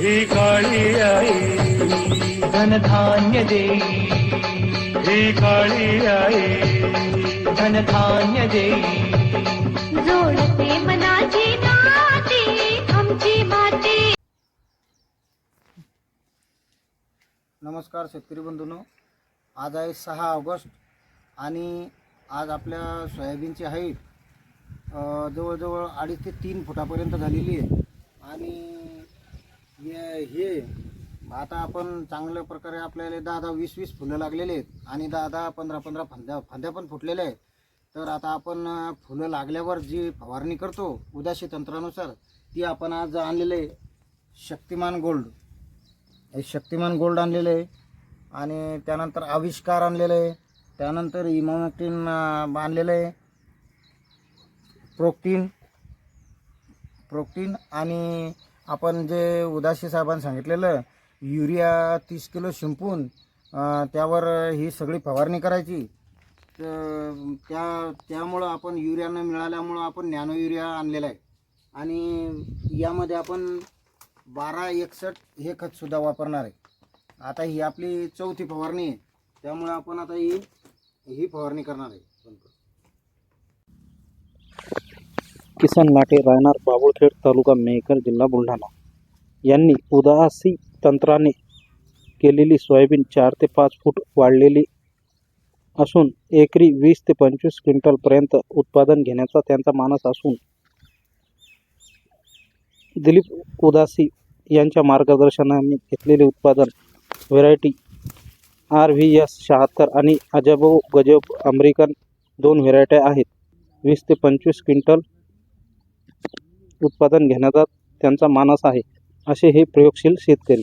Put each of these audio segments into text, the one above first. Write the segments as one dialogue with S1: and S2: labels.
S1: ही काळी आई.
S2: धनधान्य देई
S1: ही काळी आई.
S2: धनधान्य देई
S3: जोडते मनाची नाती आमची माती.
S4: नमस्कार शेतकरी बंधूंनो. आज आहे सहा ऑगस्ट आणि आज आपल्या सोयाबीनची हाईट जवळजवळ अडीच ते तीन फुटापर्यंत झालेली आहे. आणि हे हे. आता आपण चांगल्या प्रकारे आपल्याला दहा दहा वीस वीस फुलं लागलेले आहेत आणि दहा दहा पंधरा पंधरा फांद्या फांद्या पण फुटलेल्या आहेत. तर आता आपण फुलं लागल्यावर जी फवारणी करतो उदाशी तंत्रानुसार ती आपण आज आणलेलं आहे शक्तिमान गोल्ड. हे शक्तिमान गोल्ड आणलेलं आहे आणि त्यानंतर आविष्कार आणलेलं आहे. त्यानंतर इमोमॅक्टिन आणलेलं आहे. प्रोक्टीन प्रोक्टीन आणि आपण जे उदासी साहेबांनी सांगितलेलं युरिया तीस किलो शिंपून त्यावर ही सगळी फवारणी करायची. तर त्या त्यामुळं आपण युरिया न मिळाल्यामुळं आपण नॅनो युरिया आणलेला आहे. आणि यामध्ये आपण बारा एकसष्ट हे खतसुद्धा वापरणार आहे. आता ही आपली चौथी फवारणी आहे. त्यामुळे आपण आता ही ही फवारणी करणार आहे.
S5: किसन लाटे राहणार बाबुळखेड तालुका मेहकर जिल्हा बुलढाणा. यांनी उदासी तंत्राने केलेली सोयाबीन चार ते पाच फूट वाढलेली असून एकरी वीस ते पंचवीस क्विंटलपर्यंत उत्पादन घेण्याचा त्यांचा मानस असून दिलीप उदासी यांच्या मार्गदर्शनाने घेतलेले उत्पादन व्हेरायटी आर व्ही एस शहात्तर आणि अजबो गजब अमेरिकन दोन व्हेरायट्या आहेत. वीस ते पंचवीस क्विंटल उत्पादन घेण्याचा त्यांचा मानस आहे असे हे प्रयोगशील शेतकरी.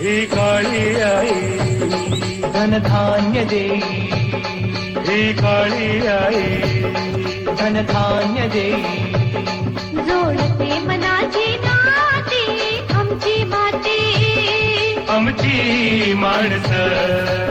S1: ही काळी आई.
S2: धनधान्य देई
S1: ही काळी आई.
S2: धनधान्य देई
S3: जोडते मनाची नाती आमची माती.
S1: आमची माणसं.